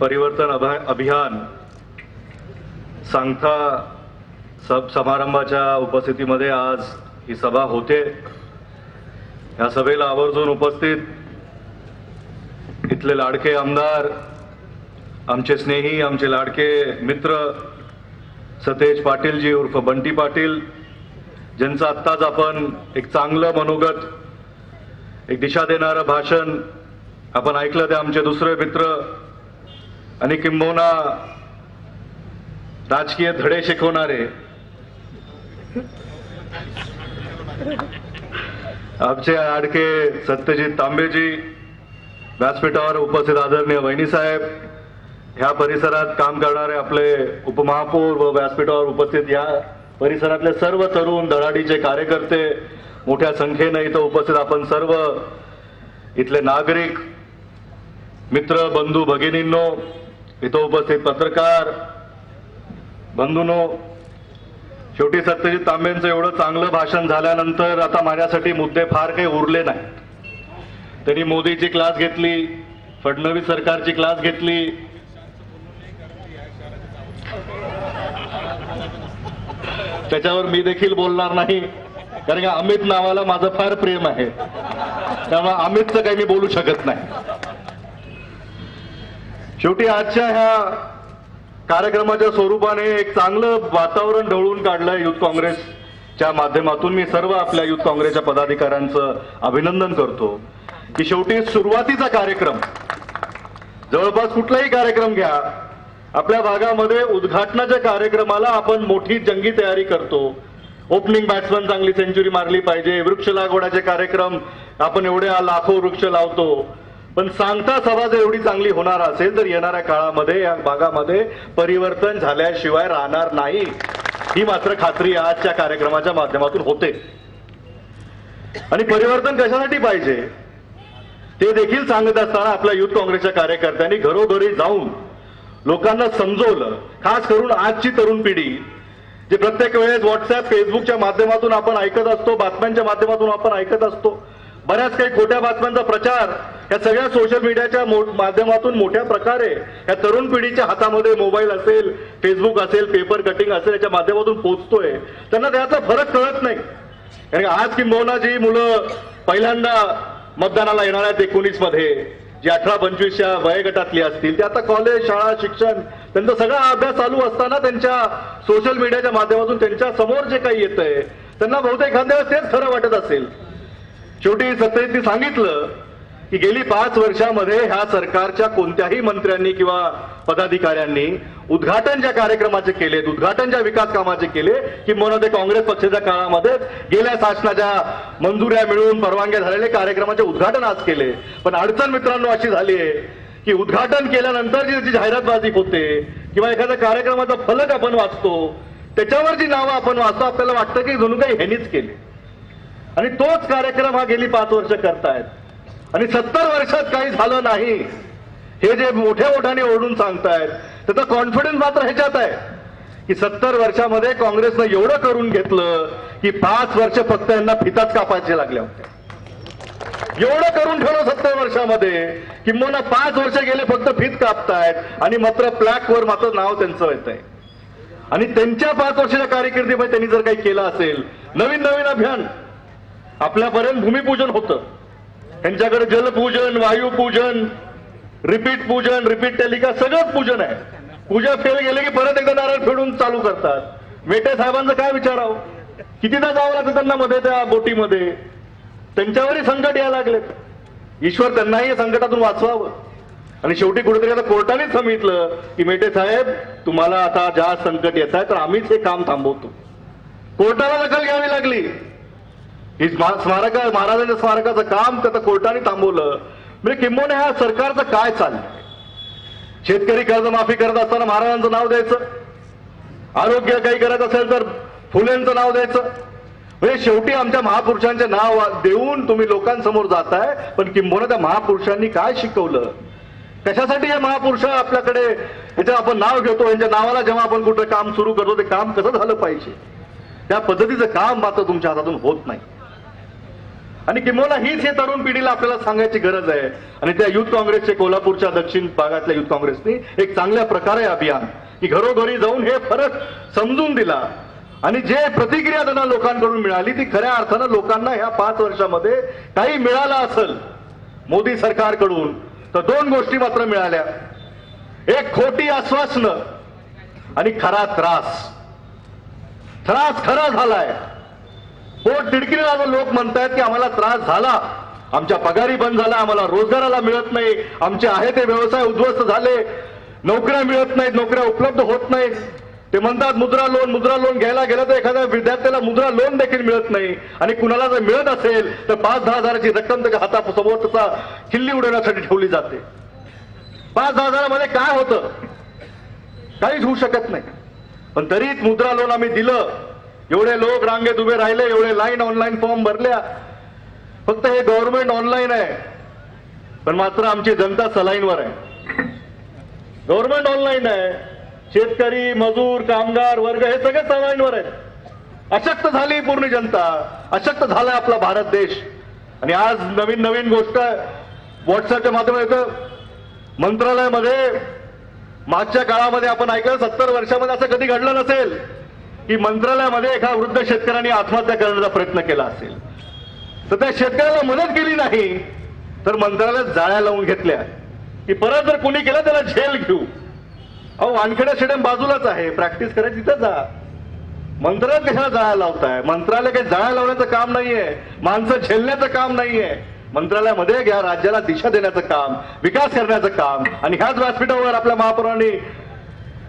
परिवर्तन अभा- अभियान सांगता सब समारंभाच्या उपस्थितीमध्ये आज ही सभा होते. या सभेला आवर्जून उपस्थित इथले लाडके आमदार आमचे स्नेही आमचे लाडके मित्र सतेज पाटीलजी उर्फ बंटी पाटील ज्यांचं आत्ताच आपण एक चांगलं मनोगत एक दिशा देणारं भाषण आपण ऐकलं ते आमचे दुसरे मित्र आणि किंबहुना राजकीय धडे शिकवणारे. आमचे आडके सत्यजित तांबेजी व्यासपीठावर उपस्थित आदरणीय वहिनीसाहेब ह्या परिसरात काम करणारे आपले उपमहापौर व व्यासपीठावर उपस्थित या परिसरातले सर्व तरुण धडाडीचे कार्यकर्ते मोठ्या संख्येनं इथं उपस्थित आपण सर्व इथले नागरिक मित्र बंधू भगिनींनो इथं उपस्थित पत्रकार बंधूनो शेवटी सत्यजित तांबेंचं एवढं चांगलं भाषण झाल्यानंतर आता माझ्यासाठी मुद्दे फार काही उरले नाही त्यांनी मोदीची क्लास घेतली फडणवीस सरकारची क्लास घेतली. त्याच्यावर मी देखील बोलणार नाही कारण का अमित नावाला माझं फार प्रेम आहे. त्यामुळे अमितचं काही मी बोलू शकत नाही. शेवटी आजच्या ह्या कार्यक्रमाच्या स्वरूपाने एक चांगलं वातावरण ढवळून काढलंय युथ काँग्रेसच्या माध्यमातून. मी सर्व आपल्या युथ काँग्रेसच्या पदाधिकाऱ्यांचं अभिनंदन करतो. की शेवटी सुरुवातीचा कार्यक्रम जवळपास कुठलाही कार्यक्रम घ्या आपल्या भागामध्ये उद्घाटनाच्या कार्यक्रमाला आपण मोठी जंगी तयारी करतो. ओपनिंग बॅट्समन चांगली सेंचुरी मारली पाहिजे वृक्ष लागवडाचे कार्यक्रम आपण एवढ्या लाखो वृक्ष लावतो. पण सांगता सभा जर एवढी चांगली होणार असेल तर येणाऱ्या काळामध्ये या भागामध्ये परिवर्तन झाल्याशिवाय राहणार नाही. ही मात्र खात्री आजच्या कार्यक्रमाच्या माध्यमातून होते. आणि परिवर्तन कशासाठी पाहिजे? ते देखील सांगत असताना आपल्या युथ काँग्रेसच्या कार्यकर्त्यांनी घरोघरी जाऊन लोकांना समजवलं. खास करून आजची तरुण पिढी जे प्रत्येक वेळेस व्हॉट्सअप फेसबुकच्या माध्यमातून आपण ऐकत असतो बातम्यांच्या माध्यमातून आपण ऐकत असतो. बऱ्याच काही खोट्या बातम्यांचा प्रचार या सगळ्या सोशल मीडियाच्या माध्यमातून मोठ्या प्रकारे या तरुण पिढीच्या हातामध्ये मोबाईल असेल फेसबुक असेल पेपर कटिंग असेल याच्या माध्यमातून पोहोचतोय. त्यांना त्याचा फरक कळत नाही. कारण आज किंबहुना जी मुलं पहिल्यांदा मतदानाला येणार आहेत एकोणीसमध्ये जी अठरा पंचवीसच्या वयोगटातली असतील ते आता कॉलेज शाळा शिक्षण त्यांचा सगळा अभ्यास चालू असताना त्यांच्या सोशल मीडियाच्या माध्यमातून त्यांच्यासमोर जे काही येतंय त्यांना बहुतेक एखाद्या वेळेस तेच खरं वाटत असेल. शेवटी सत्तेनी सांगितलं की गेली पाच वर्षामध्ये ह्या सरकारच्या कोणत्याही मंत्र्यांनी किंवा पदाधिकाऱ्यांनी उद्घाटन ज्या कार्यक्रमाचे केलेत उद्घाटन ज्या विकास कामाचे केले की म्हणून ते काँग्रेस पक्षाच्या काळामध्ये गेल्या शासनाच्या मंजुऱ्या मिळून परवानग्या झालेले कार्यक्रमाचे उद्घाटन आज केले. पण अडचण मित्रांनो अशी झाली आहे की उद्घाटन केल्यानंतर जी त्याची जाहिरातबाजी होते किंवा एखाद्या कार्यक्रमाचा फलक आपण वाचतो त्याच्यावर जी नावं आपण वाचतो आपल्याला वाटतं की जणू काही ह्यांनीच केली. आणि तोच कार्यक्रम हा गेली पाच वर्ष करतायत. आणि सत्तर वर्षात काही झालं नाही. हे जे मोठ्या मोठ्याने ओढून सांगतायत त्याचा कॉन्फिडन्स मात्र ह्याच्यात आहे. की सत्तर वर्षामध्ये काँग्रेसनं एवढं करून घेतलं की पाच वर्ष फक्त यांना फिताच कापायचे लागल्या होत्या एवढं करून ठेवलं सत्तर वर्षामध्ये किंबहुना पाच वर्ष गेले फक्त फीत कापतायत आणि मात्र प्लॅकवर मात्र नाव त्यांचं येत आहे आणि त्यांच्या पाच वर्षाच्या कारकिर्दीमध्ये त्यांनी जर काही केलं असेल नवीन नवीन अभियान आपल्यापर्यंत भूमिपूजन होतं. त्यांच्याकडे जलपूजन वायुपूजन रिपीट पूजन रिपीट टेलिकास्ट सगळंच पूजन आहे. पूजा फेल गेले की परत एकदा नारळ फेडून चालू करतात. मेटे साहेबांचं काय विचारावं? कितीदा जावं लागतं त्यांना मध्ये त्या बोटीमध्ये? त्यांच्यावरही संकट यायला लागलेत. ईश्वर त्यांनाही संकटातून वाचवावं. आणि शेवटी कुठेतरी आता कोर्टानेच सांगितलं की मेटे साहेब तुम्हाला आता ज्या संकट येत आहे तर आम्हीच हे काम थांबवतो. कोर्टाला दखल घ्यावी लागली. ही स्मारक महाराजांच्या स्मारकाचं काम त्याचं कोर्टाने थांबवलं. म्हणजे किंबोने ह्या सरकारचं काय चाललं शेतकरी कर्जमाफी करत असताना महाराजांचं नाव द्यायचं. आरोग्य काही करत असेल तर फुलेंचं नाव द्यायचं. म्हणजे शेवटी आमच्या महापुरुषांचे नाव देऊन तुम्ही लोकांसमोर जाताय पण किंबहुना त्या महापुरुषांनी काय शिकवलं? कशासाठी हे महापुरुष आपल्याकडे याचं आपण नाव घेतो? यांच्या नावाला जेव्हा आपण कुठं काम सुरू करतो ते काम कसं झालं पाहिजे? त्या पद्धतीचं काम मात्र तुमच्या हातातून होत नाही. आणि किंबहुना हीच हे तरुण पिढीला आपल्याला सांगायची गरज आहे. आणि त्या युथ काँग्रेसचे कोल्हापूरच्या दक्षिण भागातल्या युथ काँग्रेसने एक चांगल्या प्रकारे अभियान की घरोघरी जाऊन हे फरक समजून दिला. आणि जे प्रतिक्रिया त्यांना लोकांकडून मिळाली ती खऱ्या अर्थानं लोकांना ह्या पाच वर्षामध्ये काही मिळालं असेल मोदी सरकारकडून तर दोन गोष्टी मात्र मिळाल्या. एक खोटी आश्वासनं आणि खरा त्रास. त्रास खरा झालाय. हो, पोट तिडकीने लोक म्हणतायत की आम्हाला त्रास झाला. आमच्या पगारी बंद झाला आम्हाला रोजगाराला मिळत नाही. आमचे आहे ते व्यवसाय उद्ध्वस्त झाले. नोकऱ्या मिळत नाहीत नोकऱ्या उपलब्ध होत नाहीत ते म्हणतात मुद्रा लोन मुद्रा लोन घ्यायला गेलं तर एखाद्या विद्यार्थ्याला मुद्रा लोन देखील मिळत नाही. आणि कुणाला जर मिळत असेल तर पाच दहा हजाराची रक्कम त्याच्या हातासमोर त्याचा खिल्ली उडवण्यासाठी ठेवली जाते. पाच दहा हजारामध्ये काय होतं? काहीच होऊ शकत नाही. पण तरीच मुद्रा लोन आम्ही दिलं. एवढे लोक रांगेत उभे राहिले एवढे लाईन ऑनलाईन फॉर्म भरल्या. फक्त हे गव्हर्नमेंट ऑनलाईन आहे. पण मात्र आमची जनता सलाईनवर आहे. गव्हर्नमेंट ऑनलाईन आहे. शेतकरी मजूर कामगार वर्ग हे सगळे सलाईनवर आहेत. अशक्त झाली पूर्ण जनता. अशक्त झालाय आपला भारत देश. आणि आज नवीन नवीन गोष्ट व्हॉट्सअपच्या येतं मंत्रालयामध्ये मागच्या काळामध्ये आपण ऐकलं सत्तर वर्षामध्ये असं कधी घडलं नसेल. की मंत्रालयामध्ये एका वृद्ध शेतकऱ्याने आत्महत्या करण्याचा प्रयत्न केला असेल. तर त्या शेतकऱ्याला मदत केली नाही तर मंत्रालयात जाळ्या लावून घेतल्या. की परत जर कोणी केलं त्याला झेल घेऊ. अहो वानखेडा स्टेडियम बाजूलाच आहे प्रॅक्टिस करायची तिथं जा. मंत्रालयात कशाला जाळ्या लावताय? मंत्रालय काही जाळ्या लावण्याचं काम नाहीये माणसं झेलण्याचं काम नाहीये. मंत्रालयामध्ये घ्या राज्याला दिशा देण्याचं काम विकास करण्याचं काम. आणि ह्याच व्यासपीठावर आपल्या महापौरांनी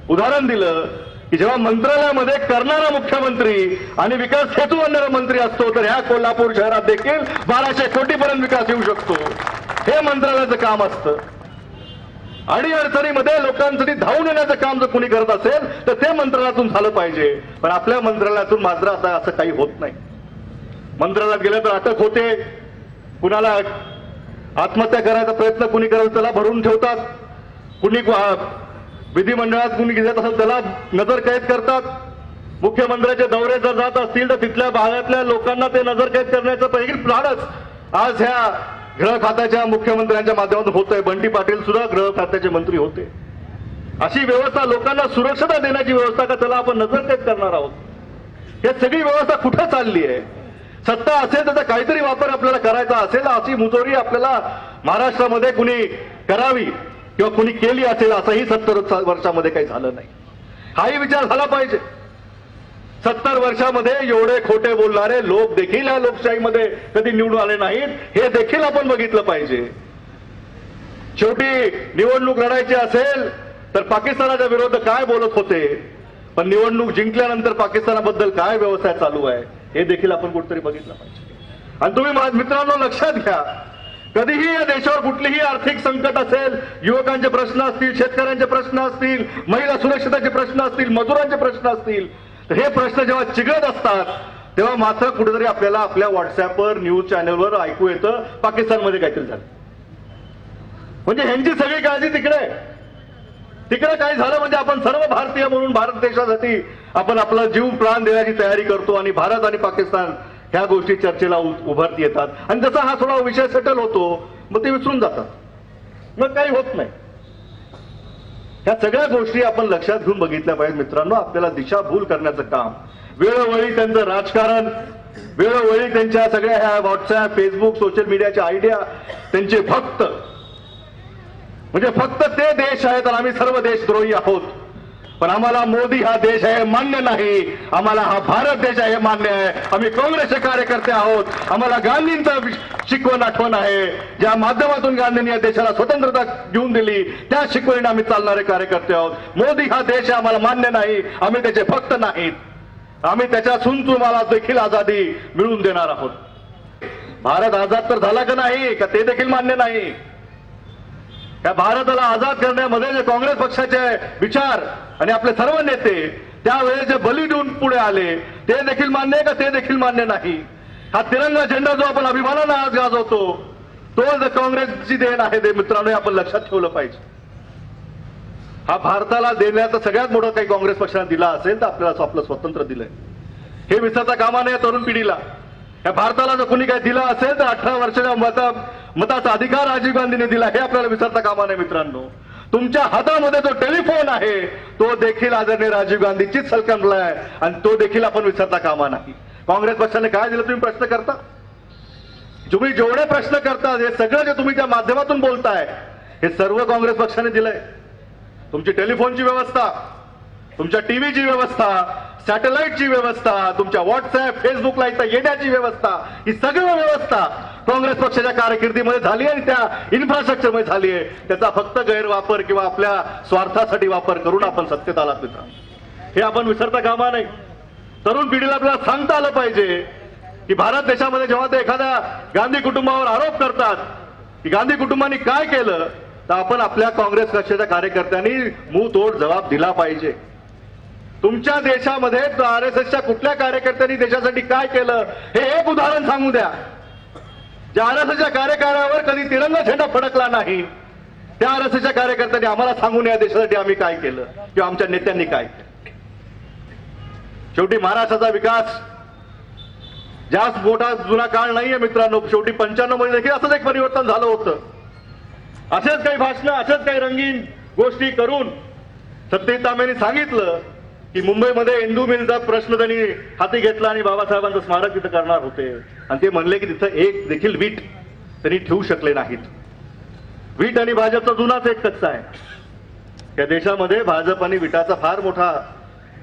उदाहरण दिलं की जेव्हा मंत्रालयामध्ये करणारा मुख्यमंत्री आणि विकास हेतू आणणारा मंत्री असतो तर ह्या कोल्हापूर शहरात देखील बाराशे कोटीपर्यंत विकास येऊ शकतो. हे मंत्रालयाचं काम असतं. आणि अडचणीमध्ये लोकांसाठी धावून येण्याचं काम जर कुणी करत असेल तर ते मंत्रालयातून झालं पाहिजे. पण आपल्या मंत्रालयातून मात्र आता असं काही होत नाही. मंत्रालयात गेलं तर अटक होते. कुणाला आत्महत्या करायचा प्रयत्न कुणी करत त्याला भरून ठेवतात. कुणी विधिमंडळात कुणी घेत असेल त्याला नजर कैद करतात. मुख्यमंत्र्याचे दौरे जर जात असतील तर तिथल्या भागातल्या लोकांना ते नजर कैद करण्याचं पहिली प्लॅनच आज ह्या गृह खात्याच्या मुख्यमंत्र्यांच्या माध्यमातून होत आहे बंटी पाटील सुद्धा गृह खात्याचे मंत्री होते. अशी व्यवस्था लोकांना सुरक्षता देण्याची व्यवस्था का त्याला आपण नजर कैद करणार आहोत? हे सगळी व्यवस्था कुठं चालली आहे? सत्ता असेल त्याचा काहीतरी वापर आपल्याला करायचा असेल अशी मुजोरी आपल्याला महाराष्ट्रामध्ये कुणी करावी? किंवा कुणी केली असेल असंही सत्तर वर्षामध्ये काही झालं नाही. हाही विचार झाला पाहिजे. सत्तर वर्षामध्ये एवढे खोटे बोलणारे लोक देखील या लोकशाहीमध्ये कधी निवडून आले नाहीत हे देखील आपण बघितलं पाहिजे. शेवटी निवडणूक लढायची असेल तर पाकिस्तानाच्या विरोध काय बोलत होते? पण निवडणूक जिंकल्यानंतर पाकिस्तानाबद्दल काय व्यवसाय चालू आहे हे देखील आपण कुठतरी बघितलं पाहिजे. आणि तुम्ही मित्रांनो लक्षात घ्या. कधीही या देशावर कुठलीही आर्थिक संकट असेल युवकांचे प्रश्न असतील शेतकऱ्यांचे प्रश्न असतील महिला सुरक्षिताचे प्रश्न असतील मजुरांचे प्रश्न असतील तर हे प्रश्न जेव्हा चिघळत असतात तेव्हा मात्र कुठेतरी आपल्याला आपल्या व्हॉट्सअपवर न्यूज चॅनलवर ऐकू येतं पाकिस्तानमध्ये काहीतरी झालं. म्हणजे ह्यांची सगळी काळजी तिकडे. तिकडे काय झालं म्हणजे आपण सर्व भारतीय म्हणून भारत देशासाठी आपण आपला जीव प्राण देण्याची तयारी करतो आणि भारत आणि पाकिस्तान ह्या गोष्टी चर्चेला उ- उभारती येतात. आणि जसा हा थोडा विषय सेटल होतो मग ते विसरून जातात. मग काही होत नाही. ह्या सगळ्या गोष्टी आपण लक्षात घेऊन बघितल्या पाहिजे मित्रांनो. आपल्याला दिशाभूल करण्याचं काम. वेळोवेळी त्यांचं राजकारण वेळोवेळी त्यांच्या सगळ्या ह्या व्हॉट्सअप फेसबुक सोशल मीडियाच्या आयडिया त्यांचे फक्त. म्हणजे फक्त ते देश आहेत आणि आम्ही सर्व देशद्रोही आहोत. पण आम्हाला मोदी हा देश आहे मान्य नाही. आम्हाला हा भारत देश आहे हे मान्य आहे. आम्ही काँग्रेसचे कार्यकर्ते आहोत. आम्हाला गांधींचं शिकवण आठवण आहे. ज्या माध्यमातून गांधींनी या देशाला स्वतंत्रता घेऊन दिली त्या शिकवणीने आम्ही चालणारे कार्यकर्ते आहोत. मोदी हा देश आम्हाला मान्य नाही. आम्ही त्याचे भक्त नाहीत. आम्ही त्याच्यातून तुम्हाला देखील आझादी मिळवून देणार आहोत. भारत आझाद तर झाला का नाही? का ते देखील मान्य नाही? या भारताला आझाद करण्यामध्ये जे काँग्रेस पक्षाचे विचार आणि आपले सर्व नेते त्यावेळेस जे बली देऊन पुढे आले ते देखील मान्य आहे का ते देखील मान्य नाही? हा तिरंगा झेंडा जो आपण अभिमानानं आज गाजवतो तो काँग्रेसची देण आहे ते मित्रांनो आपण लक्षात ठेवलं पाहिजे. हा भारताला देण्याचा सगळ्यात मोठा काही काँग्रेस पक्षाने दिला असेल तर आपल्याला आपलं स्वातंत्र्य दिलंय. हे विसरता कामा नये तरुण पिढीला. या भारताला जर कोणी काय दिलं असेल तर अठरा वर्षाच्या मताचा अधिकार राजीव गांधीने दिला हे आपल्याला विसरता कामा नये मित्रांनो. तुमच्या हातामध्ये जो टेलिफोन आहे तो देखील आदरणीय राजीव गांधीचीच सलकंडलाय आणि तो देखील आपण विसरता कामा नाही. काँग्रेस पक्षाने काय दिलं तुम्ही प्रश्न करता? तुम्ही जेवढे प्रश्न करता हे सगळं जे तुम्ही त्या माध्यमातून बोलताय हे सर्व काँग्रेस पक्षाने दिलंय. तुमची टेलिफोनची व्यवस्था तुमच्या टीव्हीची व्यवस्था सॅटेलाइटची व्यवस्था तुमच्या व्हॉट्सअप फेसबुकला इथं येण्याची व्यवस्था ही सगळी व्यवस्था काँग्रेस पक्षाच्या कारकिर्दीमध्ये झाली आहे आणि त्या इन्फ्रास्ट्रक्चरमध्ये झाली आहे. त्याचा फक्त गैरवापर किंवा आपल्या स्वार्थासाठी वापर करून आपण सत्तेत आलात मित्र. हे आपण विसरता कामा नाही तरुण पिढीला आपल्याला सांगता आलं पाहिजे की भारत देशामध्ये जेव्हा ते एखाद्या गांधी कुटुंबावर आरोप करतात की गांधी कुटुंबांनी काय केलं तर आपण आपल्या काँग्रेस पक्षाच्या कार्यकर्त्यांनी मुतोड जबाब दिला पाहिजे. तुमच्या देशामध्ये आर एस एसच्या कुठल्या कार्यकर्त्यांनी देशासाठी काय केलं हे एक उदाहरण सांगू द्या. ज्या आरएसच्या कार्यकाळावर कधी तिरंगा झेंडा फडकला नाही त्या आरएसच्या कार्यकर्त्यांनी आम्हाला सांगून या देशासाठी आम्ही काय केलं किंवा आमच्या नेत्यांनी काय केलं. शेवटी महाराष्ट्राचा विकास जास्त मोठा जुना काळ नाहीये मित्रांनो शेवटी पंच्याण्णवमध्ये देखील असंच एक परिवर्तन झालं होतं. असेच काही भाषणं असेच काही रंगीन गोष्टी करून सत्यजित सांगितलं की मुंबईमध्ये इंदू मिलचा प्रश्न त्यांनी हाती घेतला आणि बाबासाहेबांचं स्मारक तिथं करणार होते. आणि ते म्हणले की तिथं एक देखील वीट त्यांनी ठेवू शकले नाहीत. वीट आणि भाजपचा जुनाच एक कच्चा आहे. या देशामध्ये भाजप आणि विटाचा फार मोठा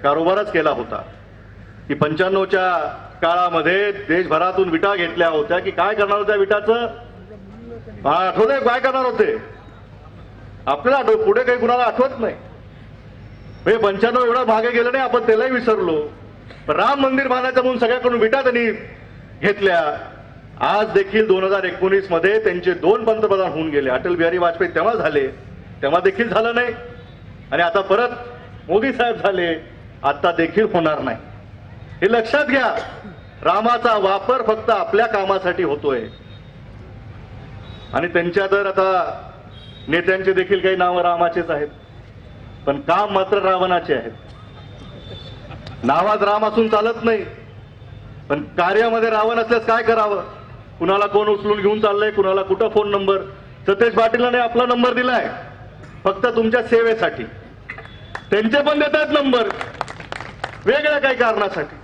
कारोबारच केला होता. की पंच्याण्णवच्या काळामध्ये देशभरातून विटा घेतल्या होत्या की काय करणार होत्या विटाचं? आठवत काय करणार होते? आपल्याला पुढे काही कुणाला आठवत नाही. हे पंच्याण्णव एवढा भागे गेलं नाही आपण त्यालाही विसरलो. राम मंदिर बांधायचं म्हणून सगळ्याकडून विटा त्यांनी घेतल्या. आज देखील दोन हजार एकोणीसमध्ये त्यांचे दोन पंतप्रधान होऊन गेले. अटल बिहारी वाजपेयी तेव्हा झाले. तेव्हा देखील झालं नाही. आणि आता परत मोदी साहेब झाले. आता देखील होणार नाही. हे लक्षात घ्या. रामाचा वापर फक्त आपल्या कामासाठी होतोय. आणि त्यांच्या तर आता नेत्यांचे देखील काही नावं रामाचेच आहेत. पण काम मात्र रावणाचे आहेत नावात राम असून चालत नाही. पण कार्यामध्ये रावण असल्यास काय करावं? कुणाला कोण उचलून घेऊन चाललंय? कुणाला कुठं फोन नंबर सतेज पाटीलने आपला नंबर दिलाय. फक्त तुमच्या सेवेसाठी. त्यांचे पण देतात नंबर वेगळ्या काही कारणासाठी.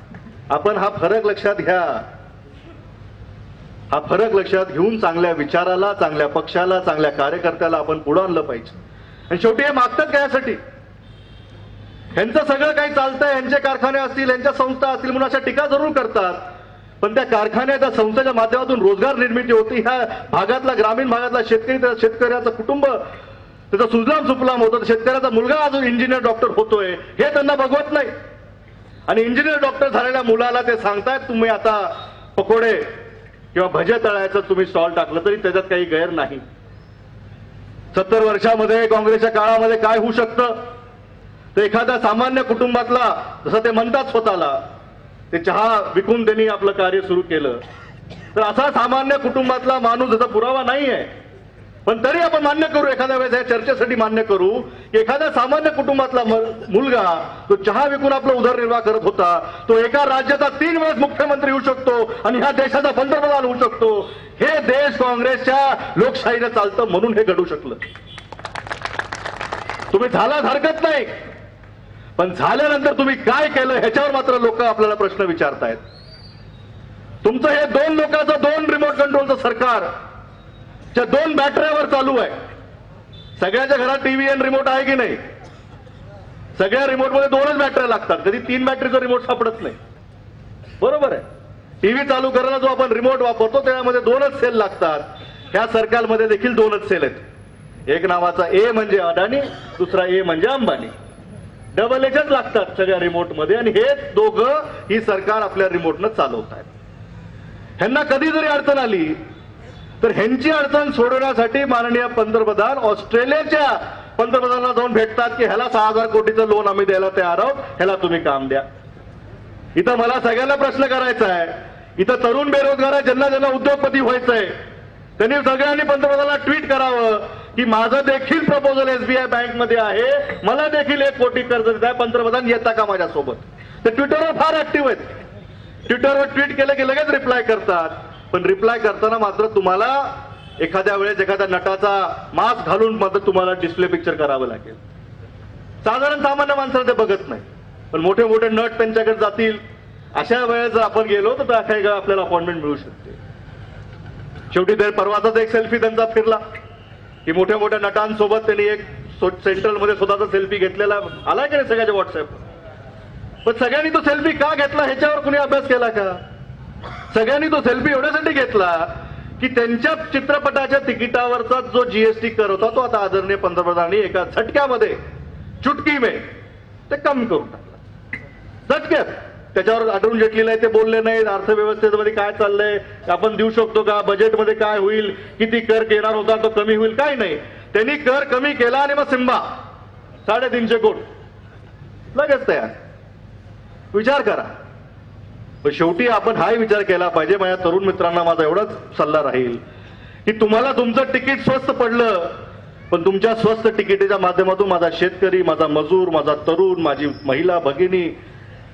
आपण हा फरक लक्षात घ्या. हा फरक लक्षात घेऊन चांगल्या विचाराला चांगल्या पक्षाला चांगल्या कार्यकर्त्याला आपण पुढे आणलं पाहिजे. आणि शेवटी हे मागतात काय यासाठी? ह्यांचं सगळं काही चालतंय यांचे कारखाने असतील यांच्या संस्था असतील म्हणून अशा टीका जरूर करतात. पण त्या कारखान्या त्या संस्थेच्या माध्यमातून रोजगार निर्मिती होती. ह्या भागातला ग्रामीण भागातला शेतकरी त्या शेतकऱ्याचं कुटुंब त्याचा सुजलाम सुफलाम होतो. शेतकऱ्याचा मुलगा अजून इंजिनियर डॉक्टर होतोय. हे त्यांना बघवत नाही. आणि इंजिनियर डॉक्टर झालेल्या मुलाला ते सांगतायत तुम्ही आता पकोडे किंवा भजे तळायचं तुम्ही स्टॉल टाकलं तरी त्याच्यात काही गैर नाही. सत्तर वर्षामध्ये काँग्रेसच्या काळामध्ये काय होऊ शकतं? तर एखाद्या सामान्य कुटुंबातला जसं ते म्हणतात स्वतःला ते चहा विकून त्यांनी आपलं कार्य सुरू केलं. तर असा सामान्य कुटुंबातला माणूस जसा पुरावा नाही आहे पण तरी आपण मान्य करू एखाद्या वेळेस या चर्चेसाठी मान्य करू की एखाद्या सामान्य कुटुंबातला मुलगा तो चहा विकून आपला उदरनिर्वाह करत होता तो एका राज्याचा तीन वेळेस मुख्यमंत्री होऊ शकतो आणि ह्या देशाचा पंतप्रधान होऊ शकतो हे देश काँग्रेसच्या लोकशाहीने चालतं म्हणून हे घडू शकलं. तुम्ही झालाच हरकत नाही. पण झाल्यानंतर तुम्ही काय केलं ह्याच्यावर मात्र लोक आपल्याला प्रश्न विचारतायत. तुमचं हे दोन लोकांचं दोन रिमोट कंट्रोलचं सरकार च्या दोन बॅटऱ्यावर चालू आहे. सगळ्याच्या घरात टीव्ही आणि रिमोट आहे की नाही? सगळ्या रिमोटमध्ये दोनच बॅटऱ्या लागतात कधी तीन बॅटरीचं रिमोट सापडत नाही. बरोबर आहे. टीव्ही चालू करायला जो आपण रिमोट वापरतो त्यामध्ये दोनच सेल लागतात. ह्या सरकारमध्ये देखील दोनच सेल आहेत. एक नावाचा ए म्हणजे अडाणी दुसरा ए म्हणजे अंबानी. डबल एजच लागतात सगळ्या रिमोटमध्ये आणि हे दोघं ही सरकार आपल्या रिमोटनं चालवत आहेत ह्यांना कधी जरी अडचण आली तर ह्यांची अडचण सोडवण्यासाठी माननीय पंतप्रधान ऑस्ट्रेलियाच्या पंतप्रधानांना जाऊन भेटतात की ह्याला सहा हजार कोटीचं लोन आम्ही द्यायला तयार आहोत ह्याला तुम्ही काम द्या. इथं मला सगळ्यांना प्रश्न करायचा आहे. इथं तरुण बेरोजगार आहे ज्यांना ज्यांना उद्योगपती व्हायचंय त्यांनी सगळ्यांनी पंतप्रधानाला ट्विट करावं. की माझं देखील प्रपोजल एसबीआय बँकमध्ये आहे. मला देखील एक कोटी कर्ज देत आहे. पंतप्रधान येता का माझ्यासोबत? ते ट्विटरवर फार ऍक्टिव्ह आहेत. ट्विटरवर ट्विट केलं की लगेच रिप्लाय करतात. पण रिप्लाय करताना मात्र तुम्हाला एखाद्या वेळेस एखाद्या नटाचा मास्क घालून मात्र तुम्हाला डिस्प्ले पिक्चर करावं लागेल. साधारण सामान्य माणसाला ते बघत नाही. पण मोठे मोठे नट त्यांच्याकडे जातील. अशा वेळेस जर आपण गेलो तर काही आपल्याला अपॉइंटमेंट मिळू शकते. शेवटी तर परवाचाच एक सेल्फी त्यांचा फिरला. की मोठ्या मोठ्या नटांसोबत त्यांनी एक सेंट्रलमध्ये स्वतःचा सेल्फी घेतलेला. आलाय की नाही सगळ्याच्या व्हॉट्सअप पण सगळ्यांनी तो सेल्फी का घेतला? ह्याच्यावर कुणी अभ्यास केला का? सगळ्यांनी तो सेल्फी एवढ्यासाठी घेतला की त्यांच्या चित्रपटाच्या तिकिटावरचा जो जीएसटी कर होता तो आता आदरणीय पंतप्रधानांनी एका झटक्यामध्ये चुटकी मे ते कमी करून टाकला. झटक्यात. त्याच्यावर आढळून घेतलेलं आहे ते बोलले नाहीत अर्थव्यवस्थेमध्ये काय चाललंय आपण देऊ शकतो का बजेटमध्ये काय होईल किती कर घेणार होता तो कमी होईल काय नाही. त्यांनी कर कमी केला आणि मग सिंबा साडेतीनशे कोट. लगेच तयार. विचार करा. पण शेवटी आपण हाही विचार केला पाहिजे माझ्या तरुण मित्रांना माझा एवढाच सल्ला राहील की तुम्हाला तुमचं तिकीट स्वस्त पडलं पण तुमच्या स्वस्त तिकिटीच्या माध्यमातून माझा शेतकरी माझा मजूर माझा तरुण माझी महिला भगिनी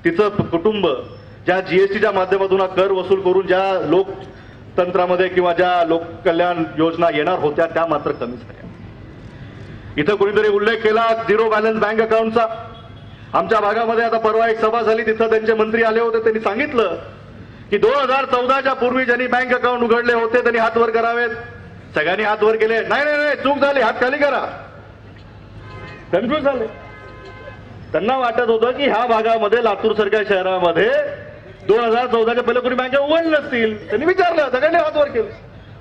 तिचं कुटुंब ज्या जीएसटीच्या माध्यमातून हा कर वसूल करून ज्या लोकतंत्रामध्ये किंवा ज्या लोककल्याण योजना येणार होत्या त्या मात्र कमी झाल्या. इथं कोणीतरी उल्लेख केला झिरो बॅलन्स बँक अकाउंटचा. आमच्या भागामध्ये आता परवा एक सभा झाली तिथं त्यांचे मंत्री आले होते त्यांनी सांगितलं की दोन हजार चौदाच्या पूर्वी ज्यांनी बँक अकाउंट उघडले होते त्यांनी हात वर करावेत. सगळ्यांनी हात वर केले. नाही नाही नाही चूक झाली हात खाली करा. कन्फ्युज झाले. त्यांना वाटत होतं की ह्या भागामध्ये लातूर सारख्या शहरामध्ये दोन हजार चौदाच्या पहिले कोणी बँका उघडल्या नसतील. त्यांनी विचारलं सगळ्यांनी हात वर केलं.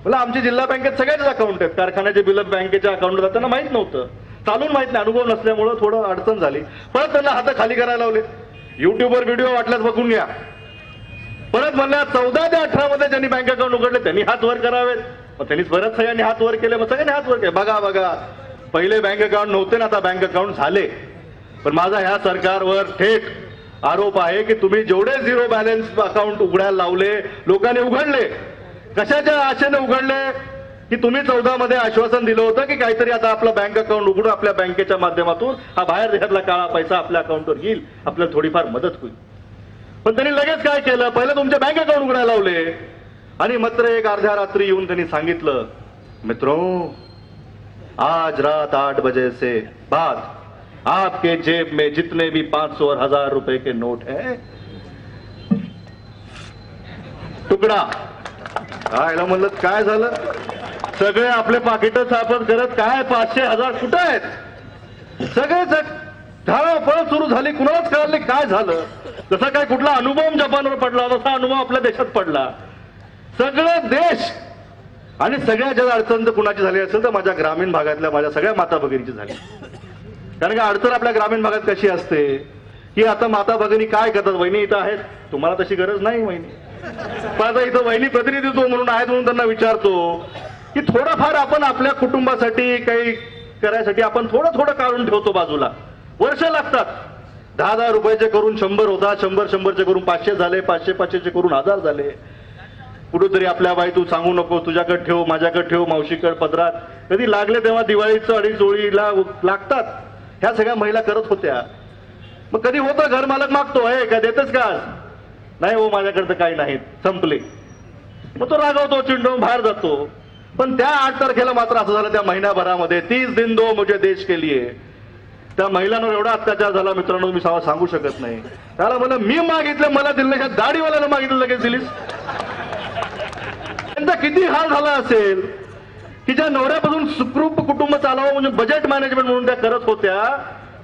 मला आमच्या जिल्हा बँकेत सगळ्याच अकाउंट आहेत. कारखान्याचे बिल बँकेच्या अकाउंट त्यांना माहीत नव्हतं. चालून माहीत नाही. अनुभव नसल्यामुळं थोडं अडचण झाली. परत त्यांना हात खाली करायला लावले. युट्यूबवर व्हिडिओ वाटल्यास बघून घ्या. परत म्हणल्या चौदा ते अठरा मध्ये ज्यांनी बँक अकाउंट उघडले त्यांनी हात वर करावेत. मग त्यांनी परत सगळ्यांनी हात वर केले. मग सगळ्यांनी हात वर केले. बघा बघा. पहिले बँक अकाउंट नव्हते ना आता बँक अकाउंट झाले. पण माझा ह्या सरकारवर थेट आरोप आहे की तुम्ही जेवढे झिरो बॅलन्स अकाउंट उघडायला लावले लोकांनी उघडले. कशाच्या आशेने उघडले? की तुम्ही चौदा मध्ये आश्वासन दिलं होतं की काहीतरी आता आपलं बँक अकाउंट उघडून आपल्या बँकेच्या माध्यमातून हा बाहेर देशातला काळा पैसा आपल्या अकाउंटवर येईल आपल्याला थोडीफार मदत होईल. पण त्यांनी लगेच काय केलं? पहिलं तुमचे बँक अकाउंट उघडायला लावले. आणि मात्र एक अर्ध्या रात्री येऊन त्यांनी सांगितलं मित्रो आज रात आठ बजे से बाद आपके जेब में जितने भी पांच सौ और हजार रुपए के नोट है तुकडा काय म्हणलं काय झालं? सगळे आपले पाकिट सापड करत काय पाचशे हजार कुठं आहेत? सगळे धावपळ सुरू झाली कुणालाच कळलं काय झालं. जसा काय कुठला अनुभव जपानवर पडला तसा अनुभव आपल्या देशात पडला. सगळं देश आणि सगळ्या ज्या अडचण जर कुणाची झाली असेल तर माझ्या ग्रामीण भागातल्या माझ्या सगळ्या माता भगिनीची झाली. कारण का अडचण आपल्या ग्रामीण भागात कशी असते? की आता माता भगिनी काय करतात? वहिनी इथं आहेत. तुम्हाला तशी गरज नाही वहिनी. पण आता इथं वहिनी प्रतिनिधित्व म्हणून आहेत म्हणून त्यांना विचारतो की थोडंफार आपण आपल्या कुटुंबासाठी काही करायसाठी आपण थोडं थोडं काढून ठेवतो बाजूला. वर्ष लागतात. दहा दहा रुपयाचे करून शंभर होता शंभर शंभरचे करून पाचशे झाले. पाचशे पाचशेचे करून हजार झाले. कुठेतरी आपल्या बाई तू सांगू नको. तुझ्याकडे ठेव माझ्याकडे ठेव मावशीकडे पदरात. कधी लागले तेव्हा दिवाळीचं अडीच ओळीला लागतात. ह्या सगळ्या महिला करत होत्या. मग कधी होतं घर मालक मागतो आहे का देतच का नाही हो माझ्याकडे काही नाहीत संपले. मग तो रागवतो चिंडून बाहेर जातो. पण त्या आठ तारखेला मात्र असं झालं त्या महिन्याभरामध्ये तीस दिन दो मुझे देश के लिए. त्या महिलांवर एवढा अत्याचार झाला मित्रांनो मी सावा सांगू शकत नाही. त्याला मला मी मागितलं मला दिलं नाही दाढीवाल्याला मागितलं लगेच दिलीस? त्यांचा किती हाल झाला असेल? तिच्या नवऱ्यापासून सुखरूप कुटुंब चालावं म्हणजे बजेट मॅनेजमेंट म्हणून त्या करत होत्या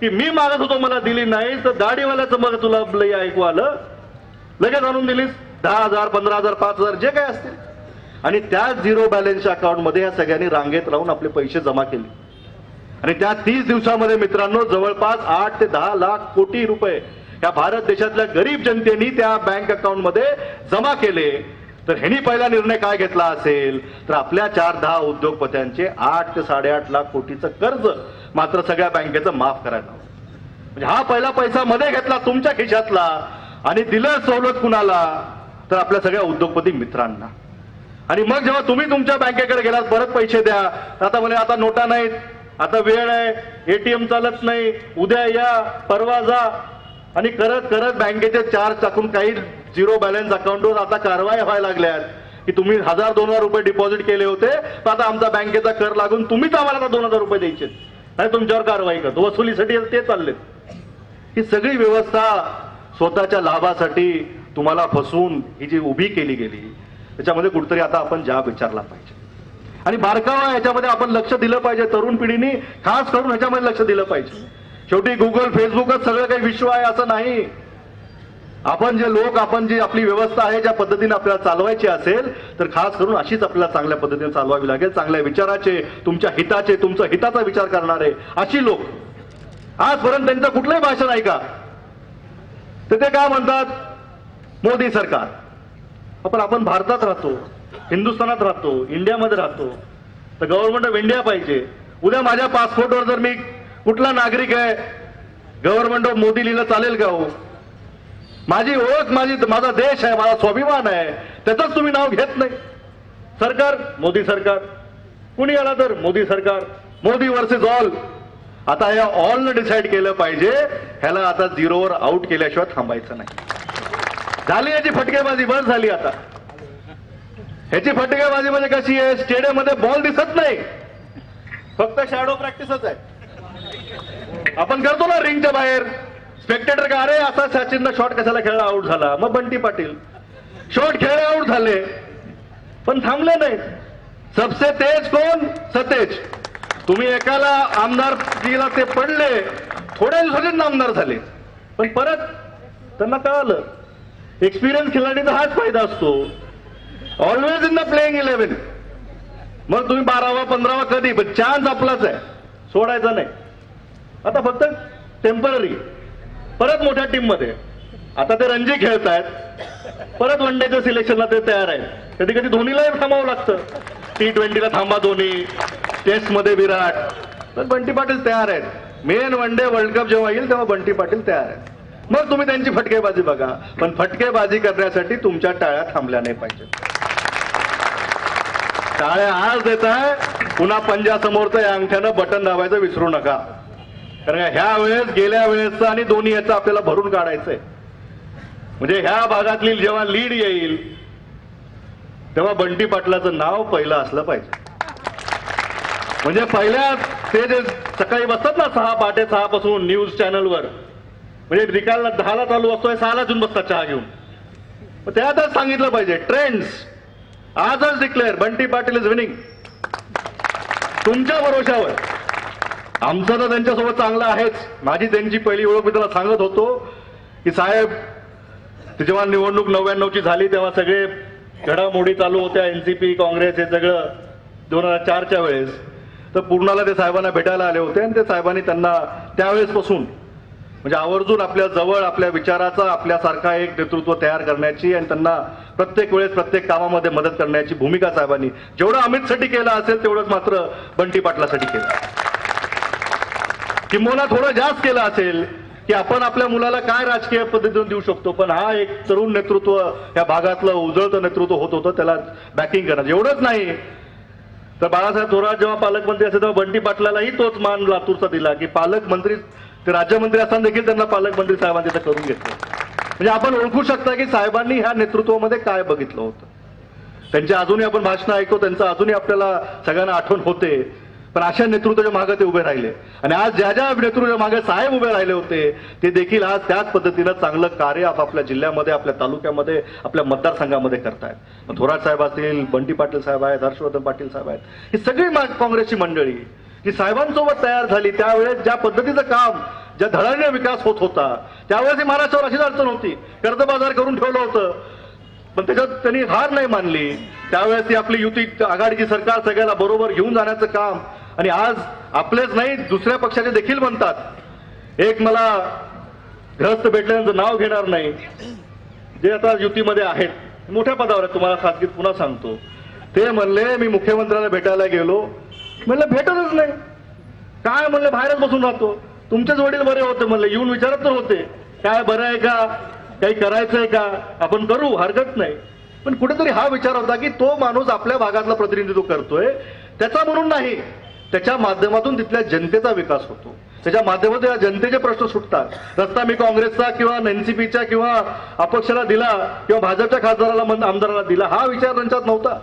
की मी मागत होतो मला दिली नाही तर दाढीवाल्याचं मग तुला लई ऐकू आलं लगेच आणून दिलीस. दहा हजार पंधरा हजार पाच हजार जे काय असतील. आणि त्या झिरो बॅलन्सच्या अकाउंटमध्ये या सगळ्यांनी रांगेत राहून आपले पैसे जमा केले. आणि त्या तीस दिवसामध्ये मित्रांनो जवळपास आठ ते दहा लाख कोटी रुपये या भारत देशातल्या गरीब जनतेनी त्या बँक अकाउंटमध्ये जमा केले. तर ह्यांनी पहिला निर्णय काय घेतला असेल? तर आपल्या चार दहा उद्योगपत्यांचे आठ ते साडेआठ लाख कोटीचं कर्ज मात्र सगळ्या बँकेचं माफ करायला म्हणजे हा पहिला पैसा मध्ये घेतला तुमच्या खिशातला आणि दिलं सवलत कुणाला? तर आपल्या सगळ्या उद्योगपती मित्रांना. आणि मग जेव्हा तुम्ही तुमच्या बँकेकडे गेलात परत पैसे द्या. तर आता म्हणे आता नोटा नाहीत. आता वेळ आहे. एटीएम चालत नाही. उद्या या परवा जा. आणि करत करत बँकेचे चार्ज टाकून काही झिरो बॅलन्स अकाउंटवर आता कारवाई व्हायला लागल्यात की तुम्ही हजार दोन हजार रुपये डिपॉझिट केले होते तर आता आमचा बँकेचा कर लागून तुम्हीच आम्हाला आता दोन हजार रुपये द्यायचे नाही तुमच्यावर कारवाई करतो. वसुलीसाठी ते चाललेत. ही सगळी व्यवस्था स्वतःच्या लाभासाठी तुम्हाला फसवून ही जी उभी केली गेली त्याच्यामध्ये कुठतरी आता आपण जाब विचारला पाहिजे. आणि बारकावा याच्यामध्ये आपण लक्ष दिलं पाहिजे तरुण पिढीने खास करून ह्याच्यामध्ये लक्ष दिलं पाहिजे. शेवटी गुगल फेसबुकच सगळं काही विश्व आहे असं नाही. आपण जे लोक आपण जी आपली व्यवस्था आहे ज्या पद्धतीने आपल्याला चालवायची असेल तर खास करून अशीच आपल्याला चांगल्या पद्धतीने चालवावी लागेल. चांगल्या विचाराचे तुमच्या हिताचे तुमचा हिताचा विचार करणारे अशी लोक. आजपर्यंत त्यांचं कुठलंही भाषण का तर ते काय म्हणतात? मोदी सरकार. आपण आपण भारतात राहतो हिंदुस्थानात राहतो इंडियामध्ये राहतो. तर गव्हर्नमेंट ऑफ इंडिया पाहिजे. उद्या माझ्या पासपोर्टवर जर मी कुठला नागरिक आहे? गव्हर्नमेंट ऑफ मोदी लिहिलं चालेल का हो? माझी ओळख माझी माझा देश आहे माझा स्वाभिमान आहे. त्याचंच तुम्ही नाव घेत नाही. सरकार मोदी सरकार. कुणी आला तर मोदी सरकार. मोदी वर्सेस ऑल आता या ऑलनं डिसाईड केलं पाहिजे. ह्याला आता झिरोवर आउट केल्याशिवाय थांबायचं नाही. झाली याची फटकेबाजी बंद झाली आता. ह्याची फटकेबाजी म्हणजे कशी आहे? स्टेडियममध्ये बॉल दिसत नाही. फक्त शॅडो प्रॅक्टिसच आहे. आपण करतो ना रिंगच्या बाहेर. स्पेक्टेटर का अरे असा सचिनला शॉट कशाला खेळला आउट झाला? मग बंटी पाटील शॉट खेळले आउट झाले. पण थांबले नाही सबसे तेज कोण? सतेज. तुम्ही एकाला आमदार दिला ते पडले. थोड्या दिवसांनी आमदार झाले. पण परत त्यांना कळालं. एक्सपिरियन्स खेळाडीचा हाच फायदा असतो. Always in the playing eleven मग तुम्ही बारावा पंधरावा कधी? पण चान्स आपलाच आहे. सोडायचा नाही. आता फक्त टेंपररी परत मोठ्या टीममध्ये. आता ते रणजी खेळत आहेत परत वन डेच्या सिलेक्शनला ते तयार आहेत. कधी कधी धोनीलाही थांबावं लागतं. टी ट्वेंटीला थांबा धोनी. टेस्टमध्ये विराट. तर बंटी पाटील तयार आहेत. Main one day world cup जेव्हा येईल तेव्हा बंटी पाटील तयार आहेत. मग तुम्ही त्यांची फटकेबाजी बघा. पण फटकेबाजी करण्यासाठी तुमच्या टाळ्या थांबल्या नाही पाहिजे टाळ्या आज देत आहे पुन्हा पंजासमोरचं या अंगठ्यानं बटन दाबायचं विसरू नका. कारण का ह्या वेळेस गेल्या वेळेसचं आणि दोन्ही याचं आपल्याला भरून काढायचंय. म्हणजे ह्या भागातली जेव्हा लीड येईल तेव्हा बंटी पाटलाचं नाव पहिलं असलं पाहिजे. म्हणजे पहिल्या ते जे सकाळी बसतात ना सहा पाटे सहा पासून न्यूज चॅनलवर. म्हणजे निकालला दहाला चालू असतोय सहाला जून बसतात चहा घेऊन. मग त्यातच सांगितलं पाहिजे ट्रेंड्स आजच declare Bunty Patil is winning तुमच्या भरोशावर. आमचं तर त्यांच्यासोबत चांगलं आहेच. माझी त्यांची पहिली ओळख मी त्याला सांगत होतो की साहेब जेव्हा निवडणूक नव्याण्णवची झाली तेव्हा सगळे घडामोडी चालू होत्या एन सी पी काँग्रेस हे सगळं दोन हजार चारच्या वेळेस. तर पूर्णाला ते साहेबांना भेटायला आले होते आणि ते साहेबांनी त्यांना त्यावेळेसपासून म्हणजे आवर्जून आपल्या जवळ आपल्या विचाराचा आपल्यासारखा एक नेतृत्व तयार करण्याची आणि त्यांना प्रत्येक वेळेस प्रत्येक कामामध्ये मदत करण्याची भूमिका साहेबांनी जेवढं अमितसाठी केलं असेल तेवढंच मात्र बंटी पाटलासाठी केलं. किंबहुना थोडं जास्त केलं असेल की आपण आपल्या मुलाला काय राजकीय पद्धतीतून देऊ शकतो? पण हा एक तरुण नेतृत्व या भागातलं उजळतं नेतृत्व होत होतं त्याला बॅकिंग करणार एवढंच नाही. तर बाळासाहेब थोरात जेव्हा पालकमंत्री असेल तेव्हा बंटी पाटलालाही तोच मान लातूरचा दिला की पालकमंत्री ते राज्यमंत्री असताना देखील त्यांना पालकमंत्री साहेबांनी तिथं करून घेतलं. म्हणजे आपण ओळखू शकता की साहेबांनी ह्या नेतृत्वामध्ये काय बघितलं होतं. त्यांची अजूनही आपण भाषणं ऐकतो त्यांचं अजूनही आपल्याला सगळ्यांना आठवण होते. पण अशा नेतृत्वाच्या मागे ते उभे राहिले. आणि आज ज्या ज्या नेतृत्वाच्या मागे साहेब उभे राहिले होते ते देखील आज त्याच पद्धतीनं चांगलं कार्य आपापल्या जिल्ह्यामध्ये आपल्या तालुक्यामध्ये आपल्या मतदारसंघामध्ये करतायत. मग थोरात साहेब असतील बंटी पाटील साहेब आहेत हर्षवर्धन पाटील साहेब आहेत. ही सगळी काँग्रेसची मंडळी ही साहेबांसोबत तयार झाली. त्यावेळेस ज्या पद्धतीचं काम ज्या धडाने विकास होत होता त्यावेळेस महाराष्ट्रावर अशीच अडचण होती. कर्ज बाजार करून ठेवलं होतं. पण त्याच्यात त्यांनी हार नाही मानली. त्यावेळेस ती आपली युती आघाडीची सरकार सगळ्याला बरोबर घेऊन जाण्याचं काम आणि आज आपलेच नाही दुसऱ्या पक्षाचे देखील म्हणतात. एक मला ग्रस्त भेटल्यानंतर नाव घेणार नाही. जे आता युतीमध्ये आहेत मोठ्या पदावर आहेत तुम्हाला खासगीत पुन्हा सांगतो. ते म्हणले मी मुख्यमंत्र्याला भेटायला गेलो. म्हणलं भेटतच नाही. काय म्हणलं बाहेरच बसून राहतो. तुमचेच वडील बरे होते म्हणले. येऊन विचारत तर होते. काय बरं आहे का? काही करायचंय का? आपण करू हरकत नाही. पण कुठेतरी हा विचार होता की तो माणूस आपल्या भागातला प्रतिनिधित्व करतोय. त्याचा म्हणून नाही. त्याच्या माध्यमातून तिथल्या जनतेचा विकास होतो. त्याच्या माध्यमातून या जनतेचे प्रश्न सुटतात. रस्ता मी काँग्रेसचा किंवा एनसीपीच्या किंवा अपक्षाला दिला किंवा भाजपच्या खासदाराला मन- आमदाराला दिला हा विचार त्यांच्यात नव्हता.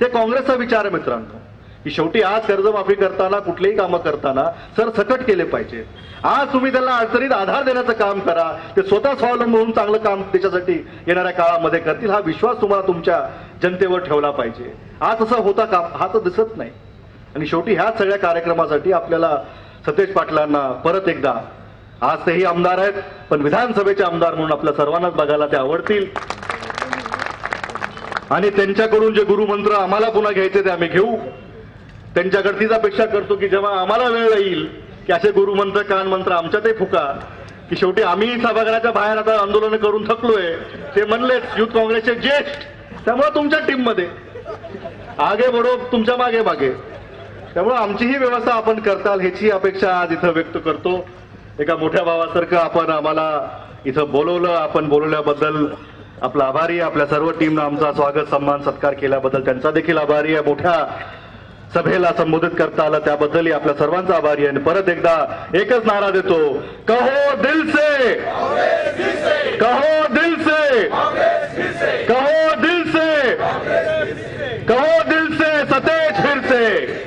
ते काँग्रेसचा विचार आहे मित्रांनो. की शेवटी आज कर्जमाफी करताना कुठलीही कामं करताना सर सकट केले पाहिजे. आज तुम्ही त्याला अडचणीत आधार देण्याचं काम करा. ते स्वतः स्वावलंबून होऊन चांगलं काम त्याच्यासाठी येणाऱ्या काळामध्ये करतील हा विश्वास तुम्हाला तुमच्या जनतेवर ठेवला पाहिजे. आज असं होता का? हा तर दिसत नाही. आणि शेवटी ह्या सगळ्या कार्यक्रमासाठी आपल्याला सतेज पाटलांना परत एकदा आज तेही आमदार आहेत पण विधानसभेचे आमदार म्हणून आपल्या सर्वांनाच बघायला ते आवडतील. आणि त्यांच्याकडून जे गुरुमंत्र आम्हाला पुन्हा घ्यायचे ते आम्ही घेऊ. त्यांच्याकडे तीच अपेक्षा करतो की जेव्हा आम्हाला वेळ येईल की असे गुरुमंत्र कान मंत्र आमच्यातही फुका की शेवटी आम्ही सभागृहाच्या बाहेर आता आंदोलन करून थकलोय ते म्हणलेच युथ काँग्रेसचे ज्येष्ठ त्यामुळे तुमच्या टीममध्ये. आगे बडो तुमच्या मागे मागे. त्यामुळे आमची ही व्यवस्था आपण करताल ह्याची अपेक्षा आज इथं व्यक्त करतो. एका मोठ्या भावासारखं आपण आम्हाला इथं बोलवलं. आपण बोलवल्याबद्दल आपला आभारी आपल्या सर्व टीमनं आमचा स्वागत सन्मान सत्कार केल्याबद्दल त्यांचा देखील आभारी आहे. मोठ्या सभेला संबोधित करता आलं त्याबद्दलही आपल्या सर्वांचा आभारी आहे. आणि परत एकदा एकच नारा देतो. कहो दिल से! कहो दिल से! कहो दिल से! कहो दिल से सतेज फिर से